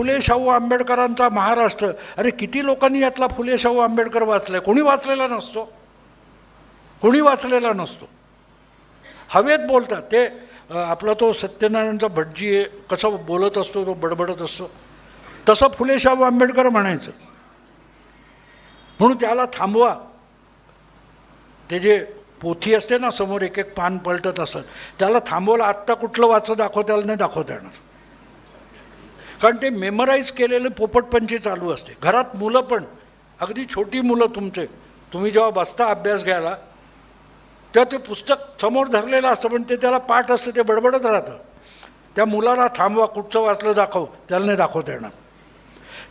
फुले शाहू आंबेडकरांचा महाराष्ट्र. अरे किती लोकांनी यातला फुले शाहू आंबेडकर वाचलाय? कोणी वाचलेला नसतो. कोणी वाचलेला नसतो. हवेत बोलतात. ते आपला तो सत्यनारायणचा भटजी आहे कसं बोलत असतो तो बडबडत असतो. तसं फुले शाहू आंबेडकर म्हणायचं. म्हणून त्याला थांबवा. ते जे पोथी असते ना समोर एक एक पान पलटत असत. त्याला थांबवलं आत्ता कुठलं वाचं दाखवता नाही दाखवता येणार. कारण ते मेमराईज केलेलं पोपटपंची चालू असते. घरात मुलं पण अगदी छोटी मुलं तुमचे तुम्ही जेव्हा बसता अभ्यास घ्यायला तेव्हा ते पुस्तक समोर धरलेलं असतं पण ते त्याला पाठ असतं ते बडबडत राहतं. त्या मुलाला थांबवा कुठचं वाचलं दाखव त्याला नाही दाखवता येणार.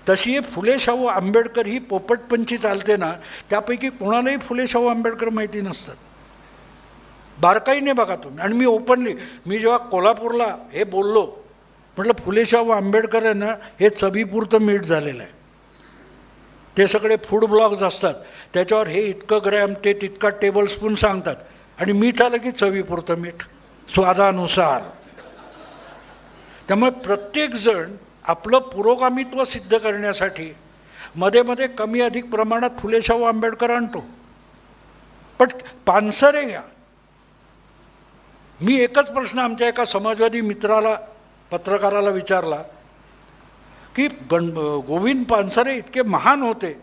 तशी फुले शाहू आंबेडकर ही पोपटपंची चालते ना त्यापैकी कोणालाही फुले शाहू आंबेडकर माहिती नसतात. बारकाईने बघा तुम्ही. आणि मी ओपनली मी जेव्हा कोल्हापूरला हे बोललो म्हटलं फुलेशाहू आंबेडकर आहे ना हे चवीपुरतं मीठ झालेलं आहे. ते सगळे फूड ब्लॉग्स असतात. त्याच्यावर हे इतकं ग्रॅम ते तितका टेबल स्पून सांगतात. आणि मीठ आलं की चवीपुरतं मीठ. स्वादानुसार. त्यामुळे प्रत्येकजण आपलं पुरोगामित्व सिद्ध करण्यासाठी मध्ये मध्ये कमी अधिक प्रमाणात फुलेशाहू आंबेडकर आणतो. पण पानसरे घ्या मी एकच प्रश्न आमच्या एका समाजवादी मित्राला पत्रकाराला विचारला की गण गोविंद पानसरे इतके महान होते.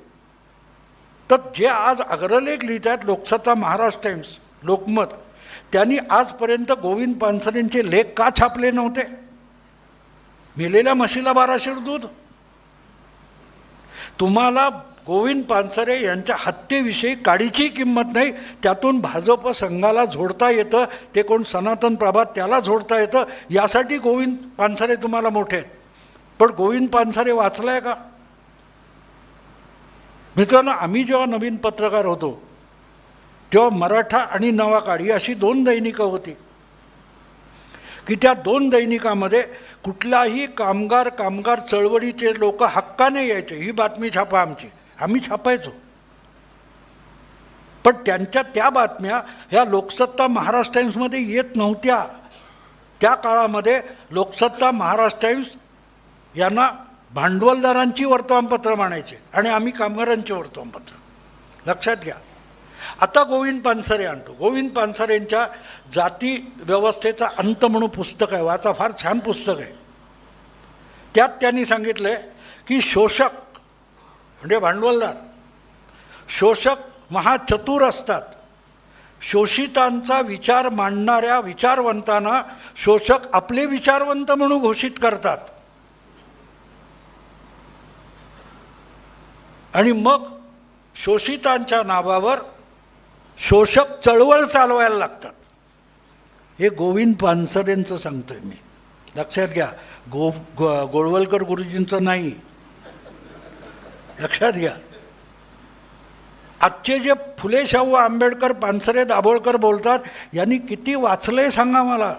तर जे आज अग्रलेख लिहित आहेत लोकसत्ता महाराष्ट्र टाइम्स लोकमत त्यांनी आजपर्यंत गोविंद पानसरेंचे लेख का छापले नव्हते? मेलेल्या म्हशीला बाराशे दूध? तुम्हाला गोविंद पानसरे यांच्या हत्येविषयी काडीची किंमत नाही. त्यातून भाजप संघाला झोडता येतं. ते कोण? सनातन प्रभात त्याला झोडता येतं. यासाठी गोविंद पानसरे तुम्हाला मोठे आहेत. पण गोविंद पानसरे वाचलाय का? मित्रांनो आम्ही जेव्हा नवीन पत्रकार होतो तेव्हा मराठा आणि नवा ही अशी दोन दैनिकं होती. की त्या दोन दैनिकामध्ये कुठलाही कामगार कामगार चळवळीचे लोक हक्काने यायचे. ही बातमी छापा आमची. आम्ही छापायचो. पण त्यांच्या त्या बातम्या ह्या लोकसत्ता महाराष्ट्र टाइम्समध्ये येत नव्हत्या. त्या काळामध्ये लोकसत्ता महाराष्ट्र टाइम्स यांना भांडवलदारांची वर्तमानपत्र मानायचे आणि आम्ही कामगारांचे वर्तमानपत्र. लक्षात घ्या. आता गोविंद पानसरे आणतो. गोविंद पानसरेंच्या जाती व्यवस्थेचा अंत म्हणून पुस्तक आहे. वाचा फार छान पुस्तक आहे. त्यात त्यांनी सांगितलं आहे की शोषक म्हणजे भांडवलदार. शोषक महाचतुर असतात. शोषितांचा विचार मांडणाऱ्या विचारवंतांना शोषक आपले विचारवंत म्हणून घोषित करतात. आणि मग शोषितांच्या नावावर शोषक चळवळ चालवायला लागतात. हे गोविंद पानसरेंचं सांगतोय मी. लक्षात घ्या. गो गो गोळवलकर गुरुजींचं नाही. लक्षात घ्या. आजचे जे फुले शाहू आंबेडकर पानसरे दाभोळकर बोलतात यांनी किती वाचलंय सांगा मला.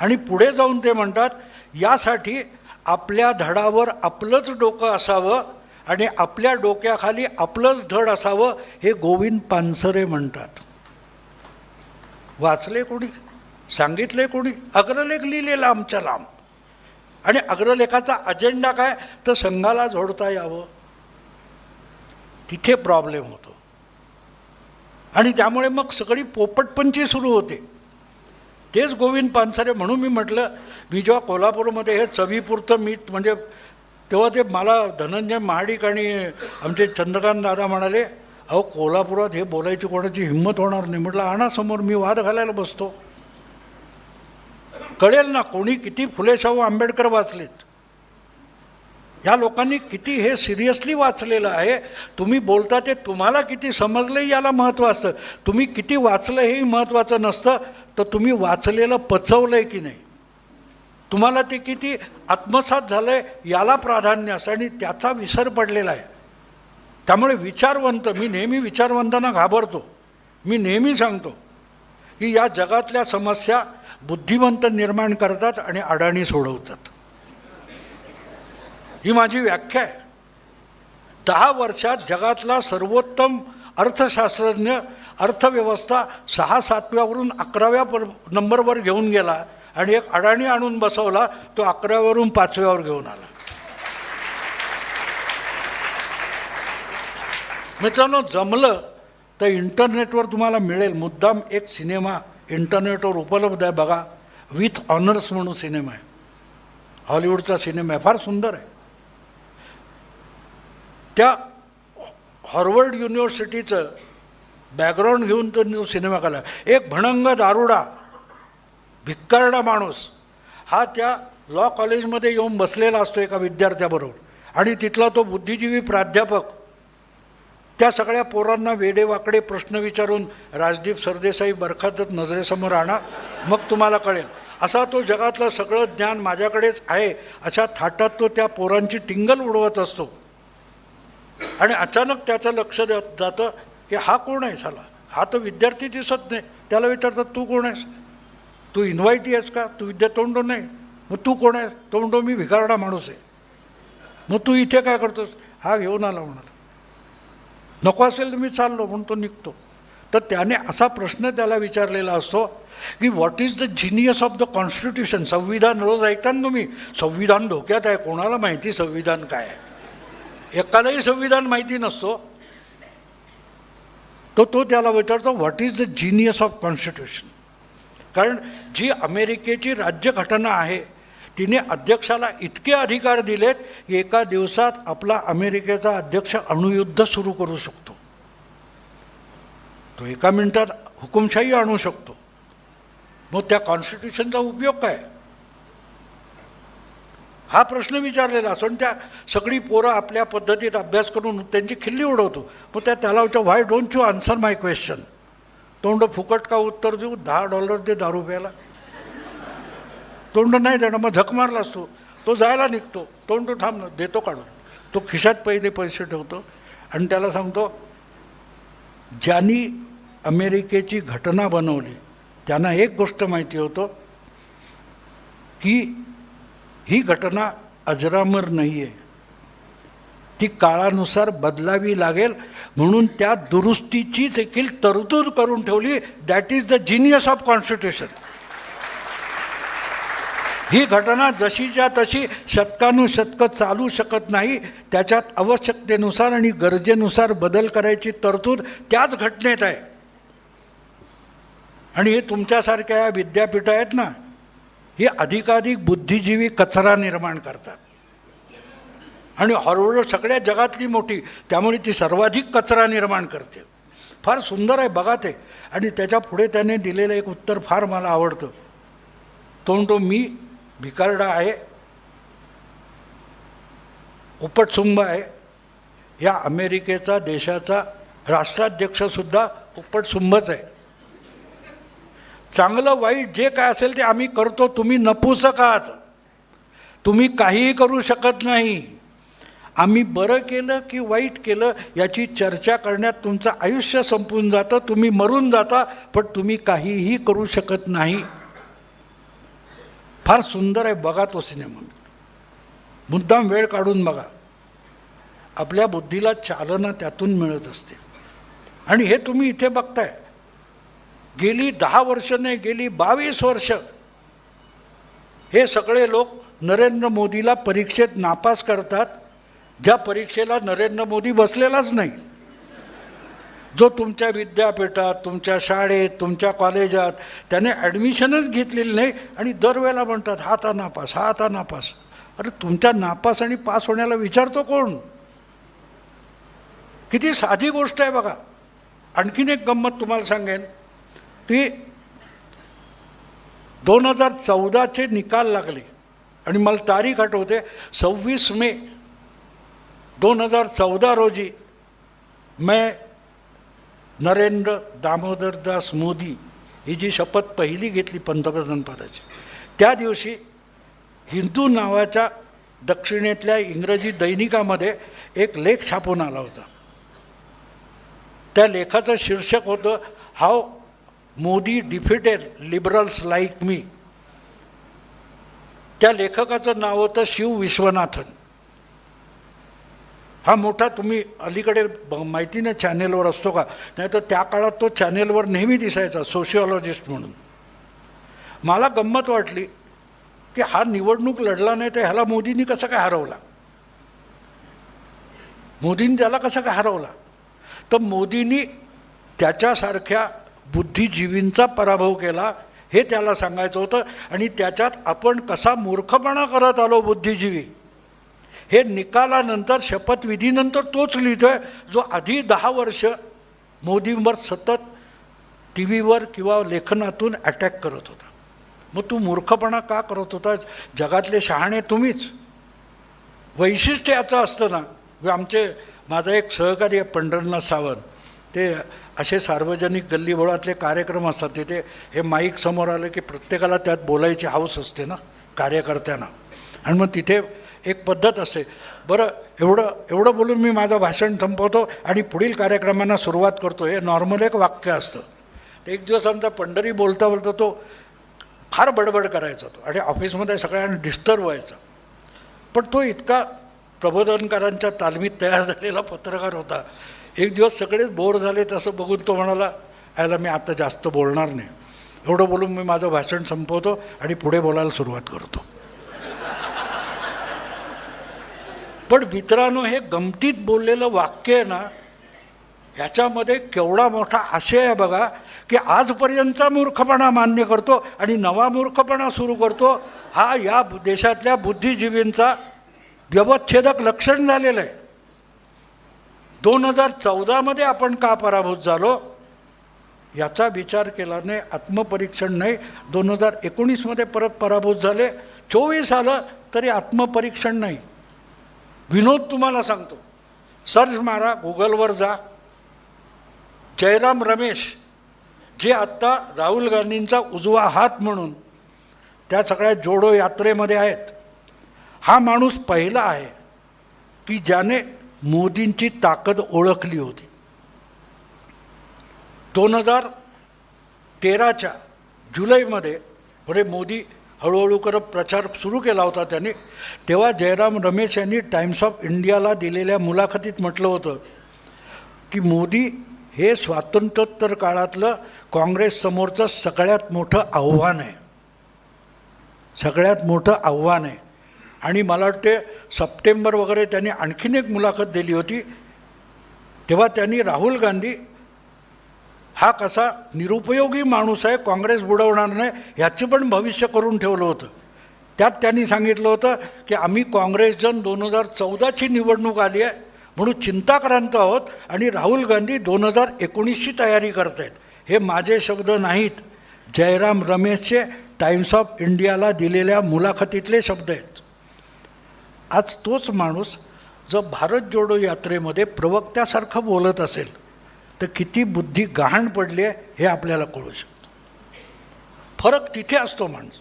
आणि पुढे जाऊन ते म्हणतात यासाठी आपल्या धडावर आपलंच डोकं असावं आणि आपल्या डोक्याखाली आपलंच धड असावं हे गोविंद पानसरे म्हणतात. वाचले कोणी? सांगितले कोणी? अग्रलेख लिहिलेला आमच्या लांब. आणि अग्रलेखाचा अजेंडा काय? तर संघाला जोडता यावं. तिथे प्रॉब्लेम होतो. आणि त्यामुळे मग सगळी पोपटपंची सुरू होते. तेच गोविंद पानसरे म्हणून मी म्हटलं मी जेव्हा कोल्हापूरमध्ये हे चवीपुरतं मी म्हणजे तेव्हा ते मला धनंजय महाडिक आणि आमचे चंद्रकांत दादा म्हणाले अहो कोल्हापुरात हे बोलायची कोणाची हिंमत होणार नाही. म्हटलं आणा समोर मी वाद घालायला बसतो. कळेल ना कोणी किती फुले शाहू आंबेडकर वाचलेत. या लोकांनी किती हे सिरियसली वाचलेलं आहे. तुम्ही बोलता ते तुम्हाला किती समजलं याला महत्त्व असतं. तुम्ही किती वाचलं हेही महत्त्वाचं नसतं. तर तुम्ही वाचलेलं पचवलं आहे की नाही? तुम्हाला ते किती आत्मसात झालं आहे याला प्राधान्य असतं आणि त्याचा विसर पडलेला आहे. त्यामुळे विचारवंत मी नेहमी विचारवंतांना घाबरतो. मी नेहमी सांगतो की या जगातल्या समस्या बुद्धिमंत निर्माण करतात आणि अडाणी सोडवतात. ही माझी व्याख्या आहे. दहा वर्षात जगातला सर्वोत्तम अर्थशास्त्रज्ञ अर्थव्यवस्था सहा सातव्यावरून अकराव्या पर नंबरवर घेऊन गेला आणि एक अडाणी आणून बसवला तो अकराव्यावरून पाचव्यावर घेऊन आला. मित्रांनो जमलं तर इंटरनेटवर तुम्हाला मिळेल. मुद्दाम एक सिनेमा इंटरनेटवर उपलब्ध आहे बघा. विथ ऑनर्स म्हणून सिनेमा आहे. हॉलिवूडचा सिनेमा आहे. फार सुंदर आहे. त्या हॉर्वर्ड युनिव्हर्सिटीचं बॅकग्राऊंड घेऊन तो जो सिनेमा केला. एक भणंग दारुडा भिक्कारडा माणूस हा त्या लॉ कॉलेजमध्ये येऊन बसलेला असतो एका विद्यार्थ्याबरोबर. आणि तिथला तो बुद्धिजीवी प्राध्यापक त्या सगळ्या पोरांना वेडेवाकडे प्रश्न विचारून राजदीप सरदेसाई बरखातच नजरेसमोर आणा मग तुम्हाला कळेल. असा तो जगातलं सगळं ज्ञान माझ्याकडेच आहे अशा थाटात तो त्या पोरांची टिंगल उडवत असतो. आणि अचानक त्याचं लक्ष द्या जातं की हा कोण आहे झाला हा तर विद्यार्थी दिसत नाही. त्याला विचारतात तू कोण आहेस? तू इन्व्हायटी आहेस का? तू विद्या तोंडो नाही? मग तू कोण आहेस? तोंडो मी भिकारडा माणूस आहे. मग तू इथे काय करतोस? हा घेऊन आला म्हणाला. नको असेल तर मी चाललो म्हणून तो निघतो. तर त्याने असा प्रश्न त्याला विचारलेला असतो की what is the genius of the constitution संविधान रोज ऐकता ना तुम्ही? संविधान धोक्यात आहे. कोणाला माहिती संविधान काय आहे? एकालाही संविधान माहिती नसतो. तो तो त्याला विचारतो what is the genius of constitution कारण जी अमेरिकेची राज्यघटना आहे तिने अध्यक्षाला इतके अधिकार दिलेत की एका दिवसात आपला अमेरिकेचा अध्यक्ष अणुयुद्ध सुरू करू शकतो. तो एका मिनिटात हुकुमशाही आणू शकतो. मग त्या कॉन्स्टिट्यूशनचा उपयोग काय? हा प्रश्न विचारलेला असतो आणि त्या सगळी पोरं आपल्या पद्धतीत अभ्यास करून त्यांची खिल्ली उडवतो. मग त्या त्याला विचार why don't you answer my question तोंड फुकट का उत्तर देऊ? दहा डॉलर दे दारू प्यायला. तोंड नाही देणं मग झक मारला असतो तो जायला निघतो. तोंड थांब देतो काढून. तो खिशात पहिले पैसे ठेवतो आणि त्याला सांगतो ज्यांनी अमेरिकेची घटना बनवली त्यांना एक गोष्ट माहिती होतं की ही घटना अजरामर नाही आहे ती काळानुसार बदलावी लागेल म्हणून त्या दुरुस्तीची देखील तरतूद करून ठेवली. That is the genius of constitution ही घटना जशीच्या तशी शतकानुशतकं चालू शकत नाही त्याच्यात आवश्यकतेनुसार आणि गरजेनुसार बदल करायची तरतूद त्याच घटनेत आहे. आणि हे तुमच्यासारख्या विद्यापीठं विद्यापीठ आहेत ना हे अधिकाधिक बुद्धिजीवी कचरा निर्माण करतात. आणि हॉरवर्ड सगळ्या जगातली मोठी त्यामुळे ती सर्वाधिक कचरा निर्माण करते. फार सुंदर आहे बघा ते. आणि त्याच्या पुढे त्याने दिलेलं एक उत्तर फार मला आवडतं. तो म्हणतो मी भिकारडा आहे उपटसुंब आहे. या अमेरिकेचा देशाचा राष्ट्राध्यक्षसुद्धा उपटसुंबच आहे. चांगलं वाईट जे काय असेल ते आम्ही करतो तुम्ही नपुसक आहात. तुम्ही काहीही करू शकत नाही. आम्ही बरं केलं की वाईट केलं याची चर्चा करण्यात तुमचं आयुष्य संपून जातं तुम्ही मरून जाता पण तुम्ही काहीही करू शकत नाही. फार सुंदर आहे बघा तो सिनेमा. मुद्दाम वेळ काढून बघा. आपल्या बुद्धीला चालना त्यातून मिळत असते. आणि हे तुम्ही इथे बघताय. गेली दहा वर्ष नाही गेली बावीस वर्ष. हे सगळे लोक नरेंद्र मोदीला परीक्षेत नापास करतात. ज्या परीक्षेला नरेंद्र मोदी बसलेलाच नाही. जो तुमच्या विद्यापीठात तुमच्या शाळेत तुमच्या कॉलेजात त्याने ॲडमिशनच घेतलेली नाही आणि दरवेळेला म्हणतात हा आता नापास हा आता नापास. अरे तुमच्या नापास आणि पास होण्याला विचारतो कोण? किती साधी गोष्ट आहे बघा. आणखीन एक गंमत तुम्हाला सांगेन. की दोन हजार चौदाचे निकाल लागले आणि मला तारीख आठवते सव्वीस मे दोन हजार चौदा रोजी मैं नरेंद्र दामोदरदास मोदी ही जी शपथ पहिली घेतली पंतप्रधान पदाची त्या दिवशी हिंदू नावाच्या दक्षिणेतल्या इंग्रजी दैनिकामध्ये एक लेख छापून आला होता. त्या लेखाचं शीर्षक होतं how Modi defeated liberals like me. त्या लेखकाचं नाव होतं शिव विश्वनाथन. हा मोठा तुम्ही अलीकडे ब- माहिती ना चॅनेलवर असतो का? नाही तर त्या काळात तो चॅनेलवर नेहमी दिसायचा सोशिओलॉजिस्ट म्हणून. मला गंमत वाटली की हा निवडणूक लढला नाही तर ह्याला मोदींनी कसं काय हरवला? मोदींनी त्याला कसं काय हरवला? तर मोदींनी त्याच्यासारख्या बुद्धिजीवींचा पराभव केला हे त्याला सांगायचं होतं. आणि त्याच्यात आपण कसा मूर्खपणा करत आलो बुद्धिजीवी? हे निकालानंतर शपथविधीनंतर तोच लिहितो आहे जो आधी दहा वर्ष मोदींवर सतत टी व्हीवर किंवा लेखनातून अटॅक करत होता. मग तू मूर्खपणा का करत होता? जगातले शहाणे तुम्हीच. वैशिष्ट्य याचं असतं ना आमचे माझा एक सहकारी आहे पंढरनाथ सावंत. ते असे सार्वजनिक गल्लीबोळातले कार्यक्रम असतात तिथे हे माईक समोर आलं की प्रत्येकाला त्यात बोलायची हाऊस असते ना कार्यकर्त्यांना. आणि मग तिथे एक पद्धत असते बरं एवढं एवढं बोलून मी माझं भाषण संपवतो आणि पुढील कार्यक्रमांना सुरुवात करतो. हे नॉर्मल एक वाक्य असतं. एक दिवस आमचा पंढरी बोलता बोलता तो फार बडबड करायचा तो आणि ऑफिसमध्ये सगळ्यांना डिस्टर्ब व्हायचा. पण तो इतका प्रबोधनकारांच्या तालमीत तयार झालेला पत्रकार होता. एक दिवस सगळेच बोर झाले तसं बघून तो म्हणाला यायला मी आता जास्त बोलणार नाही. एवढं बोलून मी माझं भाषण संपवतो आणि पुढे बोलायला सुरुवात करतो. पण मित्रांनो हे गमतीत बोललेलं वाक्य आहे ना ह्याच्यामध्ये केवढा मोठा आशय आहे बघा की आजपर्यंतचा मूर्खपणा मान्य करतो आणि नवा मूर्खपणा सुरू करतो हा या देशातल्या बुद्धिजीवींचा व्यवच्छेदक लक्षण झालेलं आहे. दोन हजार चौदामध्ये आपण का पराभूत झालो? याचा विचार केला नाही आत्मपरीक्षण नाही दोन हजार एकोणीसमध्ये परत पराभूत झाले. चोवीस आलं तरी आत्मपरीक्षण नाही. विनोद तुम्हाला सांगतो. सर्च मारा गुगलवर जा. जयराम रमेश जे आत्ता राहुल गांधींचा उजवा हात म्हणून त्या सगळ्या जोडो यात्रेमध्ये आहेत हा माणूस पहिला आहे की ज्याने मोदींची ताकद ओळखली होती. दोन हजार तेराच्या जुलैमध्ये पुढे मोदी हळूहळू करत प्रचार सुरू केला होता त्यांनी. तेव्हा जयराम रमेश यांनी टाइम्स ऑफ इंडियाला दिलेल्या मुलाखतीत म्हटलं होतं की मोदी हे स्वातंत्र्योत्तर काळातलं काँग्रेससमोरचं सगळ्यात मोठं आव्हान आहे. सगळ्यात मोठं आव्हान आहे. आणि मला वाटते सप्टेंबर वगैरे त्यांनी आणखीन एक मुलाखत दिली होती. तेव्हा त्यांनी राहुल गांधी हा कसा निरुपयोगी माणूस आहे काँग्रेस बुडवणार नाही ह्याचं पण भविष्य करून ठेवलं होतं. त्यात त्यांनी सांगितलं होतं की आम्ही काँग्रेसजन दोन हजार चौदाची निवडणूक आली आहे म्हणून चिंताक्रांत आहोत आणि राहुल गांधी दोन हजार एकोणीसची तयारी करत आहेत हे माझे शब्द नाहीत. जयराम रमेशचे टाइम्स ऑफ इंडियाला दिलेल्या मुलाखतीतले शब्द आहेत. आज तोच माणूस जो भारत जोडो यात्रेमध्ये प्रवक्त्यासारखं बोलत असेल तर किती बुद्धी गहाण पडली आहे हे आपल्याला कळू शकतं. फरक तिथे असतो माणूस.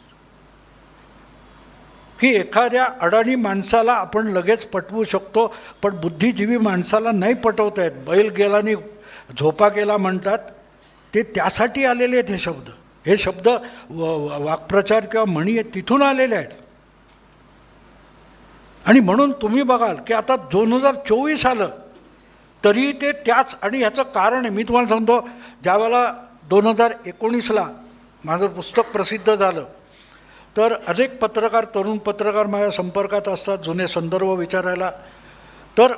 की एखाद्या अडाणी माणसाला आपण लगेच पटवू शकतो पण बुद्धिजीवी माणसाला नाही पटवता येत. बैल गेलानी झोपा गेला म्हणतात ते त्यासाठी आलेले आहेत हे शब्द. हे शब्द व व- वाक्प्रचार किंवा म्हणी आहेत तिथून आलेले आहेत. आणि म्हणून तुम्ही बघाल की आता दोन हजार चोवीस आलं तरी ते त्याच आणि ह्याचं कारण आहे. मी तुम्हाला सांगतो ज्यावेळेला दोन हजार एकोणीसला माझं पुस्तक प्रसिद्ध झालं तर अनेक पत्रकार तरुण पत्रकार माझ्या संपर्कात असतात जुने संदर्भ विचारायला. तर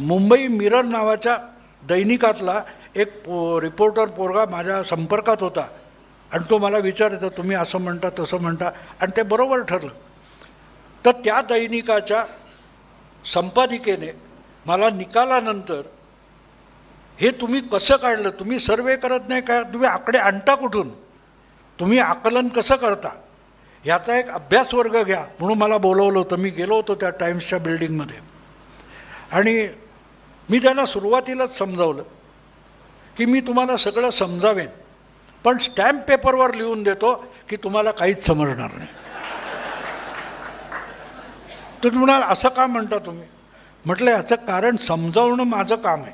मुंबई मिरर नावाच्या दैनिकातला एक पो रिपोर्टर पोरगा माझ्या संपर्कात होता. आणि तो मला विचारायचा तुम्ही असं म्हणता तसं म्हणता. आणि ते बरोबर ठरलं. तर त्या दैनिकाच्या संपादिकेने मला निकालानंतर हे तुम्ही कसं काढलं? तुम्ही सर्वे करत नाही का? तुम्ही आकडे आणता कुठून? तुम्ही आकलन कसं करता? ह्याचा एक अभ्यास वर्ग घ्या. म्हणून मला बोलवलं होतं. मी गेलो होतो त्या टाइम्सच्या बिल्डिंगमध्ये. आणि मी त्यांना सुरुवातीलाच समजावलं की मी तुम्हाला सगळं समजावेन. पण स्टॅम्प पेपरवर लिहून देतो की तुम्हाला काहीच समजणार नाही. तर तुम्ही म्हणाल असं का म्हणता तुम्ही? म्हटलं याचं कारण समजावणं माझं काम आहे.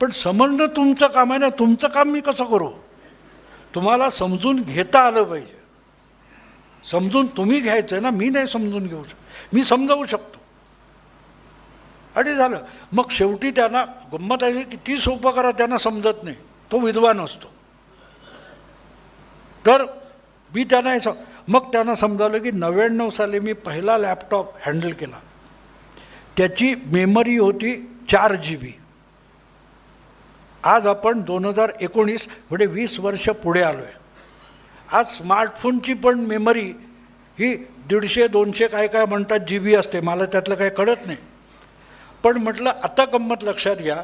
पण समजणं तुमचं काम आहे ना तुमचं काम मी कसं करू? तुम्हाला समजून घेता आलं पाहिजे. समजून तुम्ही घ्यायचं आहे ना मी नाही समजून घेऊ शकतो. मी समजावू शकतो. आणि झालं. मग शेवटी त्यांना गंमत आहे की ती सोपं करा त्यांना समजत नाही. तो विद्वान असतो. तर मी त्यांना हे सांग मग त्यांना समजावलं की नव्याण्णव साली मी पहिला लॅपटॉप हँडल केला. त्याची मेमरी होती चार जी बी आज आपण दोन हजार एकोणीस म्हणजे वीस वर्ष पुढे आलो आहे आज स्मार्टफोनची पण मेमरी ही दीडशे दोनशे काय काय म्हणतात जी बी असते. मला त्यातलं काही कळत नाही. पण म्हटलं आता गंमत लक्षात घ्या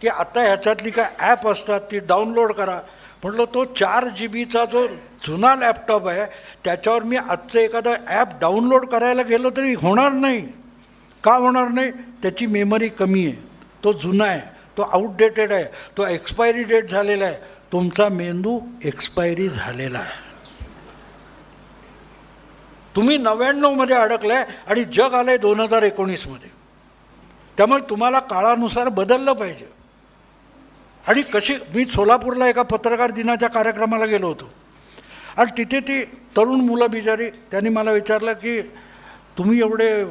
की आता ह्याच्यातली काय ॲप असतात ती डाउनलोड करा. म्हटलं तो चार जी बीचा जो जुना लॅपटॉप आहे त्याच्यावर मी आजचं एखादं ॲप डाउनलोड करायला गेलो तरी होणार नाही. का होणार नाही? त्याची मेमरी कमी आहे. तो जुना आहे तो आउटडेटेड आहे तो एक्सपायरी डेट झालेला आहे. तुमचा मेंदू एक्सपायरी झालेला आहे. तुम्ही नव्याण्णवमध्ये अडकलाय आणि जग आलंय दोन हजार एकोणीसमध्ये त्यामुळे तुम्हाला काळानुसार बदललं पाहिजे. आणि कशी मी सोलापूरला एका पत्रकार दिनाच्या कार्यक्रमाला गेलो होतो. आणि तिथे ती तरुण मुलं बिचारी त्यांनी मला विचारलं की तुम्ही एवढे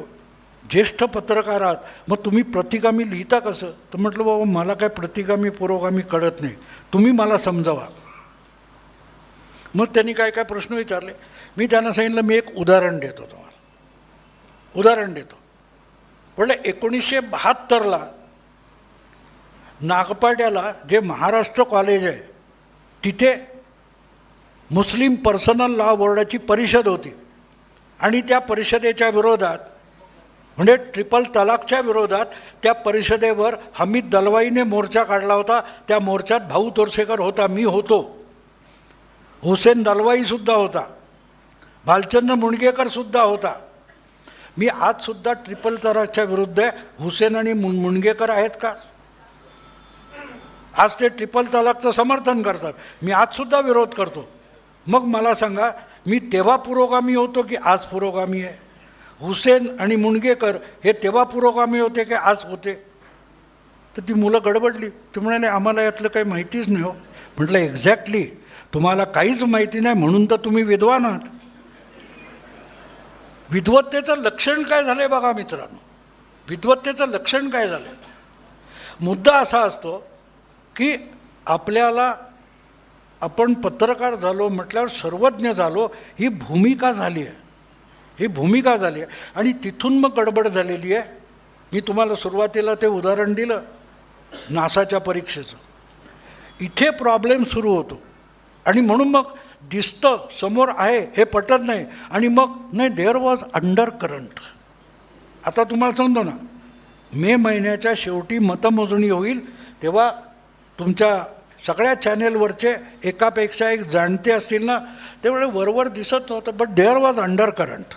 ज्येष्ठ पत्रकार आहात मग तुम्ही प्रतिगामी लिहिता कसं? तर म्हटलं बाबा मला काय प्रतिगामी पुरोगामी कळत नाही. तुम्ही मला समजावा. मग त्यांनी काय काय प्रश्न विचारले? मी त्यांना सांगितलं मी एक उदाहरण देतो तुम्हाला. उदाहरण देतो. म्हटलं एकोणीसशे बहात्तरला नागपाड्याला जे महाराष्ट्र कॉलेज आहे तिथे मुस्लिम पर्सनल लॉ बोर्डाची परिषद होती. आणि त्या परिषदेच्या विरोधात म्हणजे ट्रिपल तलाकच्या विरोधात त्या परिषदेवर हमीद दलवाईने मोर्चा काढला होता. त्या मोर्चात भाऊ तोरसेकर होता मी होतो. हुसेन दलवाईसुद्धा होता. भालचंद्र मुणगेकरसुद्धा होता. मी आजसुद्धा ट्रिपल तलाकच्या विरुद्ध आहे. हुसेन आणि मुण मुणगेकर आहेत का? आज ते ट्रिपल तलाकचं समर्थन करतात. मी आजसुद्धा विरोध करतो. मग मला सांगा मी तेव्हा पुरोगामी होतो की आज पुरोगामी आहे? हुसेन आणि मुणगेकर हे तेव्हा पुरोगामी होते की आज होते? तर ती मुलं गडबडली. ती म्हणाले आम्हाला यातलं काही माहितीच नाही हो. म्हटलं एक्झॅक्टली तुम्हाला काहीच माहिती नाही म्हणून तर तुम्ही विद्वान आहात. विद्वत्तेचं लक्षण काय झालं आहे बघा मित्रांनो. विद्वत्तेचं लक्षण काय झालं मुद्दा असा असतो की आपल्याला आपण पत्रकार झालो म्हटल्यावर सर्वज्ञ झालो ही भूमिका झाली आहे. ही भूमिका झाली आहे. आणि तिथून मग गडबड झालेली आहे. मी तुम्हाला सुरुवातीला ते उदाहरण दिलं नासाच्या परीक्षेचं. इथे प्रॉब्लेम सुरू होतो. आणि म्हणून मग दिसतं समोर आहे हे पटत नाही. आणि मग नाही देअर वॉज अंडर करंट आता तुम्हाला सांगतो ना? मे महिन्याच्या शेवटी मतमोजणी होईल तेव्हा तुमच्या सगळ्या चॅनेलवरचे एकापेक्षा एक जाणते असतील ना त्यामुळे वरवर दिसत नव्हतं but there was undercurrent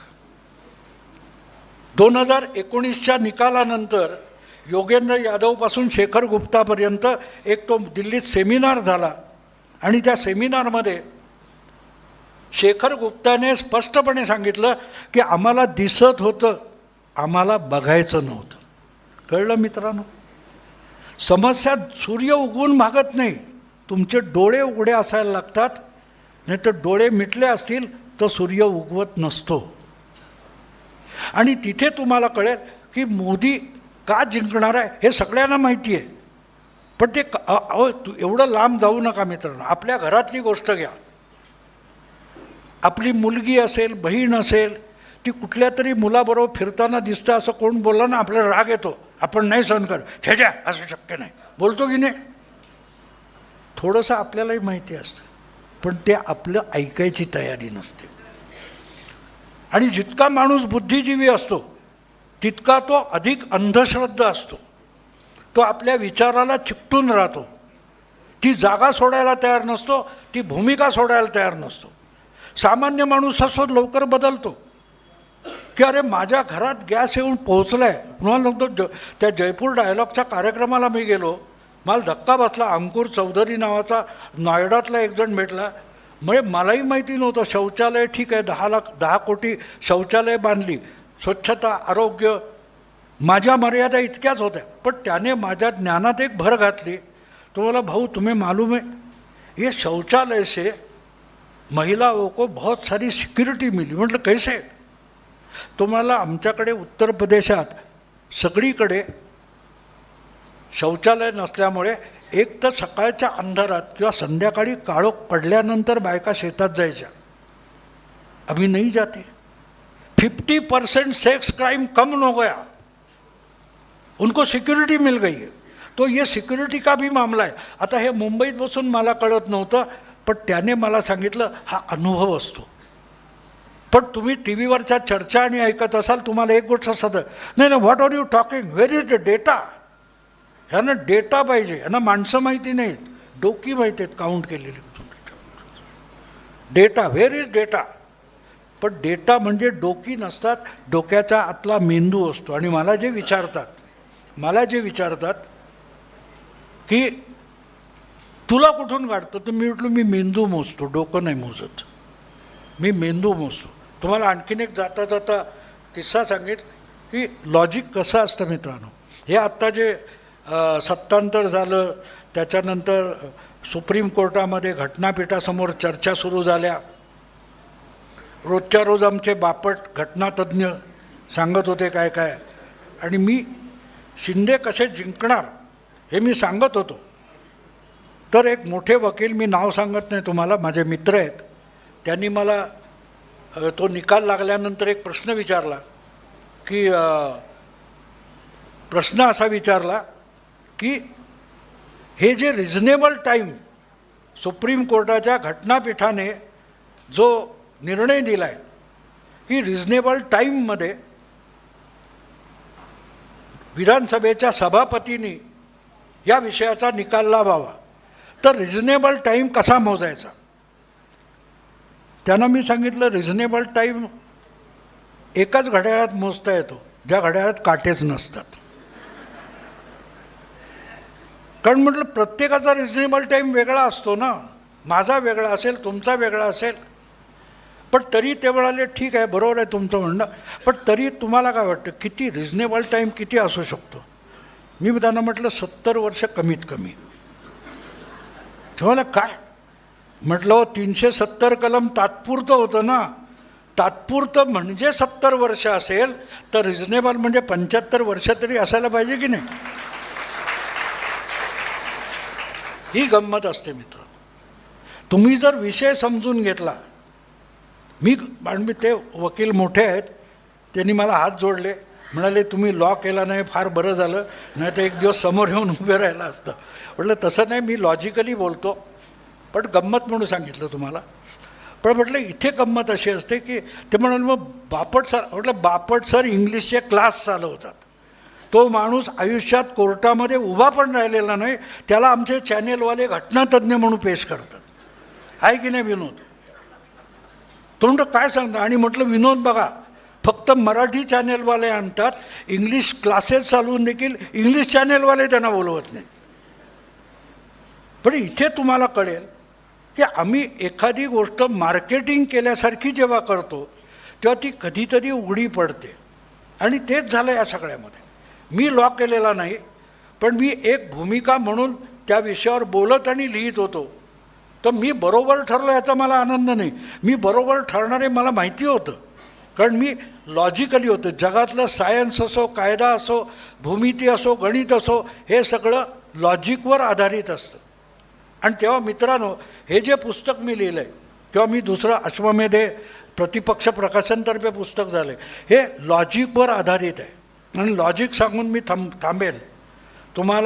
दोन हजार एकोणीसच्या निकालानंतर योगेंद्र यादवपासून शेखर गुप्तापर्यंत एक तो दिल्लीत सेमिनार झाला. आणि त्या सेमिनारमध्ये शेखर गुप्ताने स्पष्टपणे सांगितलं की आम्हाला दिसत होतं आम्हाला बघायचं नव्हतं. कळलं मित्रांनो? समस्या सूर्य उगवून मागत नाही. तुमचे डोळे उघडे असायला लागतात. नाही तर डोळे मिटले असतील तर सूर्य उगवत नसतो. आणि तिथे तुम्हाला कळेल की मोदी का जिंकणार आहे हे सगळ्यांना माहिती आहे. पण ते क- अ- अहो तू एवढं लांब जाऊ नका मित्रांनो. आपल्या घरातली गोष्ट घ्या. आपली मुलगी असेल बहीण असेल ती कुठल्या तरी मुलाबरोबर फिरताना दिसतं असं कोण बोललं ना आपल्याला राग येतो. आपण नाही सहन कर छेजा असं शक्य नाही. बोलतो की नाही? थोडंसं आपल्यालाही माहिती असतं. पण ते आपलं ऐकायची तयारी नसते. आणि जितका माणूस बुद्धिजीवी असतो तितका तो अधिक अंधश्रद्धा असतो. तो आपल्या विचाराला चिकटून राहतो. ती जागा सोडायला तयार नसतो ती भूमिका सोडायला तयार नसतो. सामान्य माणूस असो लवकर बदलतो. की अरे माझ्या घरात गॅस येऊन पोहोचला आहे तुम्हाला सांगतो ज त्या जयपूर डायलॉगच्या कार्यक्रमाला मी गेलो. मला धक्का बसला. अंकुर चौधरी नावाचा नॉयडातला एक जण भेटला. म्हणजे मलाही माहिती नव्हतं शौचालय ठीक आहे दहा लाख दहा कोटी शौचालय बांधली. स्वच्छता आरोग्य माझ्या मर्यादा इतक्याच होत्या. पण त्याने माझ्या ज्ञानात एक भर घातली. तुम्हाला भाऊ तुम्ही मालूम है ये शौचालय से महिलाओं को बहुत सारी सिक्युरिटी मिली. म्हटलं कैसे? तुम्हाला आमच्याकडे उत्तर प्रदेशात सगळीकडे शौचालय नसल्यामुळे एक तर सकाळच्या अंधारात किंवा संध्याकाळी काळोख पडल्यानंतर बायका शेतात जायच्या. अभी नाही जाते. फिफ्टी परसेंट सेक्स क्राइम कम हो गया उनको सिक्युरिटी मिल गई है. तो ये सिक्युरिटी का भी मामला आहे आता हे मुंबईत बसून मला कळत नव्हतं पण त्याने मला सांगितलं हा अनुभव असतो. पण तुम्ही टी व्हीवरच्या चर्चा आणि ऐकत असाल तुम्हाला एक गोष्ट साधं नाही नाही what are you talking where is the data ह्यांना डेटा पाहिजे. यांना माणसं माहिती नाहीत. डोकी माहिती आहेत काउंट केलेली. डेटा व्हेर इज डेटा पण डेटा म्हणजे डोकी नसतात डोक्याच्या आतला मेंदू असतो. आणि मला जे विचारतात मला जे विचारतात की तुला कुठून काढतो? तर मी म्हटलं मी मेंदू मोजतो डोकं नाही मोजत. मी मेंदू मोजतो. तुम्हाला आणखीन एक जाता जाता किस्सा सांगेल की लॉजिक कसं असतं मित्रांनो? हे आत्ता जे सत्तांतर झालं त्याच्यानंतर सुप्रीम कोर्टामध्ये घटनापीठासमोर चर्चा सुरू झाल्या. रोजच्या रोज आमचे बापट घटनातज्ञ सांगत होते काय काय. आणि मी शिंदे कसे जिंकणार हे मी सांगत होतो. तर एक मोठे वकील मी नाव सांगत नाही तुम्हाला माझे मित्र आहेत. त्यांनी मला तो निकाल लागल्यानंतर एक प्रश्न विचारला की प्रश्न असा विचारला की हे जे रिझनेबल टाईम सुप्रीम कोर्टाच्या घटनापीठाने जो निर्णय दिला आहे की रिझनेबल टाईममध्ये विधानसभेच्या सभापतींनी या विषयाचा निकाल लावावा तर रिझनेबल टाईम कसा मोजायचा? त्यांना मी सांगितलं रिझनेबल टाईम एकाच घड्याळात मोजता येतो. ज्या घड्याळात काटेच नसतात. कारण म्हटलं प्रत्येकाचा रिझनेबल टाईम वेगळा असतो ना. माझा वेगळा असेल तुमचा वेगळा असेल. पण तरी ते म्हणाले ठीक आहे बरोबर आहे तुमचं म्हणणं. पण तरी तुम्हाला काय वाटतं किती रिझनेबल टाईम किती असू शकतो? मी त्यांना म्हटलं सत्तर वर्ष कमीत कमी. तुम्हाला काय? म्हटलं तीनशे सत्तर कलम तात्पुरतं होतं ना. तात्पुरतं म्हणजे सत्तर वर्ष असेल तर रिझनेबल म्हणजे पंच्याहत्तर वर्ष तरी असायला पाहिजे की नाही? ही गंमत असते मित्र तुम्ही जर विषय समजून घेतला मी आणि मी ते वकील मोठे आहेत त्यांनी मला हात जोडले. म्हणाले तुम्ही लॉ केला नाही फार बरं झालं. नाही तर एक दिवस समोर येऊन उभे राहिलं असतं. म्हटलं तसं नाही मी लॉजिकली बोलतो. पण गंमत म्हणून सांगितलं तुम्हाला. पण म्हटलं इथे गंमत अशी असते की ते म्हणाल मग बापट सर म्हटलं बापट सर इंग्लिशचे क्लास चालवतात तो माणूस आयुष्यात कोर्टामध्ये उभा पण राहिलेला नाही त्याला आमचे चॅनेलवाले घटनातज्ञ म्हणून पेश करतात. आहे की नाही विनोद? तो म्हणतो काय सांगता? आणि म्हटलं विनोद बघा फक्त मराठी चॅनेलवाले आणतात इंग्लिश क्लासेस चालवून देखील इंग्लिश चॅनेलवाले त्यांना बोलवत नाही पण इथे तुम्हाला कळेल की आम्ही एखादी गोष्ट मार्केटिंग केल्यासारखी जेव्हा करतो तेव्हा ती कधीतरी उघडी पडते. आणि तेच झालं या सगळ्यामध्ये. मी लॉ केलेला नाही पण मी एक भूमिका म्हणून त्या विषयावर बोलत आणि लिहित होतो. तर मी बरोबर ठरलो याचा मला आनंद नाही. मी बरोबर ठरणारे मला माहिती होतं. कारण मी लॉजिकली होतं. जगातलं सायन्स असो कायदा असो भूमिती असो गणित असो हे सगळं लॉजिकवर आधारित असतं. आणि तेव्हा मित्रांनो हे जे पुस्तक मी लिहिलं आहे किंवा मी दुसरं अश्वमेधे प्रतिपक्ष प्रकाशनतर्फे पुस्तक झालं हे लॉजिकवर आधारित आहे. आणि लॉजिक सांगून मी थांब थांबेन तुम्हाला